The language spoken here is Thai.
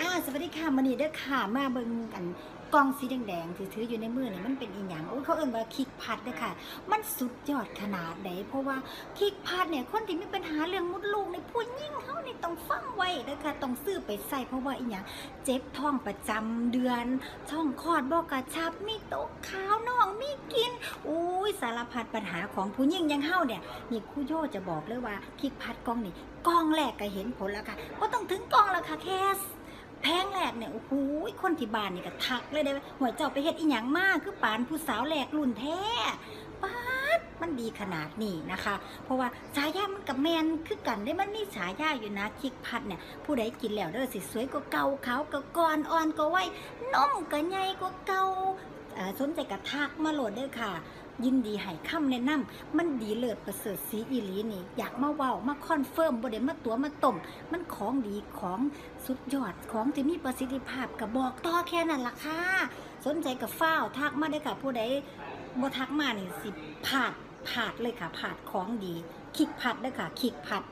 อ่าสวัสดีค่ะมันนี่เด้อค่ะมาเบิ่งกันกล่องสีแดงๆที่ถืออยู่ในมือนี่มันเป็นอีหยังโอ้เขาเอิ้นว่าคิกพัดเด้อค่ะ มันสุดยอดขนาดไหนเพราะว่าคิกพัดเนี่ยคนที่มีปัญหาเรื่องมุดลูกในผู้หญิงเขานี่ต้องฟังไว้เด้อค่ะต้องซื้อไปใส่เพราะว่าอีหยังเจ็บท้องประจำเดือนท้องคลอดบ่กระชับมีโตกขาวน้องมีกินอุ้ยสารพัดปัญหาของผู้หญิงยังเฮาเนี่ยนี่ครูโยจะบอกเลยว่าคิกพัดกล้องนี่กล้องแรกก็เห็นผลแล้วค่ะก็ต้องถึงกล้องแล้วค่ะแค่ แพงแรกเนี่ยโอ้โหคนที่บ้านนี่ก็ทักเลยได้หัวเจ้าไปเฮ็ดอีหยังมากคือปานผู้สาวแหลกรุ่นแท้ป๊าดมันดีขนาดนี้นะคะ เพราะว่าฉายามันกับแมนคือกันได้มันมีฉายาอยู่นะคิกพัดเนี่ยผู้ใดกินแล้วเด้อสิสวยกว่าเก่าขาวก็ก่อนอ่อนก็ไว้นมก็ใหญ่กว่าเก่าสนใจกระทักมาโหลดเด้อค่ะ ยินดีให้คำแนะนำมันดีเลิศประเสริฐสีอีหลีนี่ อยากมาเว้ามาคอนเฟิร์มบ่ได้มาตัวมาต้มมันของดีของสุดยอดของที่มีประสิทธิภาพกับบอกต่อแค่นั้นล่ะค่ะสนใจกับฟ้าวทักมาได้ค่ะผู้ใดบ่ทักมานี่สิผาดผาดเลยค่ะผาดของดีคิกผัดเลยค่ะคิกผัด